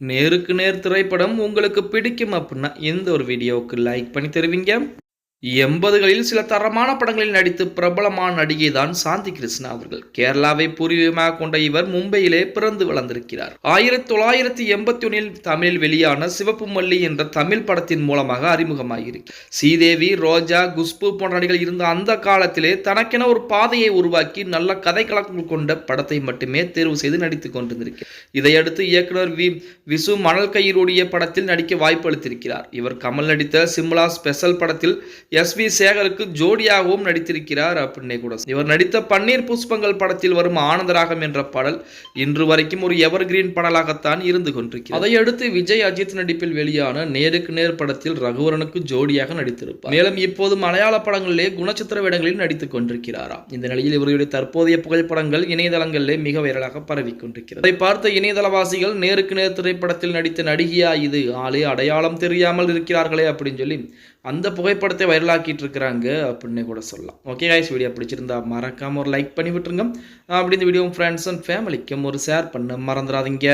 நேருக்கு நேர் திரைப்படம் உங்களுக்கு பிடிக்கும் அப்படின்னா எந்த ஒரு வீடியோவுக்கு லைக் பண்ணி தருவீங்க? எண்பதுகளில் சில தரமான படங்களில் நடித்து பிரபலமான நடிகை தான் சாந்தி கிருஷ்ணா அவர்கள். கேரளாவை பூர்வீகமாக கொண்ட இவர் மும்பையிலே பிறந்து வளர்ந்திருக்கிறார். ஆயிரத்தி தொள்ளாயிரத்தி எண்பத்தி ஒன்னில் தமிழில் வெளியான சிவப்பு மல்லி என்ற தமிழ் படத்தின் மூலமாக அறிமுகமாகியிருக்கிறார் ஸ்ரீதேவி ரோஜா குஷ்பு போன்ற நடிகள் இருந்த அந்த காலத்திலே தனக்கென ஒரு பாதையை உருவாக்கி நல்ல கதை கலக்கங்கள் கொண்ட படத்தை மட்டுமே தேர்வு செய்து நடித்துக் கொண்டிருந்திருக்கிறார். இதையடுத்து இயக்குனர் வி. விசு மணல் கயிறுடைய படத்தில் நடிக்க வாய்ப்பு அளித்திருக்கிறார். இவர் கமல் நடித்த சிம்லா ஸ்பெஷல் படத்தில் எஸ் வி சேகருக்கு ஜோடியாகவும் நடித்திருக்கிறார் அப்படின்னே கூட இவர் நடித்த பன்னீர் புஷ்பங்கள் படத்தில் வரும் ஆனந்தராகம் என்ற பாடல் இன்று வரைக்கும் ஒரு எவர் கிரீன் பாடலாகத்தான் இருந்து கொண்டிருக்கிறது. அதையடுத்து விஜய் அஜித் நடிப்பில் வெளியான நேருக்கு நேர் படத்தில் ரகுவரனுக்கு ஜோடியாக நடித்திருப்பார். மேலும் இப்போது மலையாள படங்களிலே குணச்சித்திர வேடங்களில் நடித்துக் கொண்டிருக்கிறாராம் இந்த நிலையில் இவருடைய தற்போதைய புகைப்படங்கள் இணையதளங்களிலே மிக வைரலாக பரவி கொண்டிருக்கிறது. அதை பார்த்த இணையதளவாசிகள் நேருக்கு நேர் திரைப்படத்தில் நடித்த நடிகையா இது? ஆளே அடையாளம் தெரியாமல் இருக்கிறார்களே அப்படின்னு சொல்லி அந்த புகைப்படத்தை வைரலாக்கிட்டு இருக்கிறாங்க அப்படின்னு கூட சொல்லலாம். ஓகே காய்ஸ் வீடியோ பிடிச்சிருந்தா மறக்காமல் ஒரு லைக் பண்ணி விட்டுருங்க. அப்படி இந்த வீடியோ ஃப்ரெண்ட்ஸ் அண்ட் ஃபேமிலிக்கும் ஒரு ஷேர் பண்ண மறந்துடாதீங்க.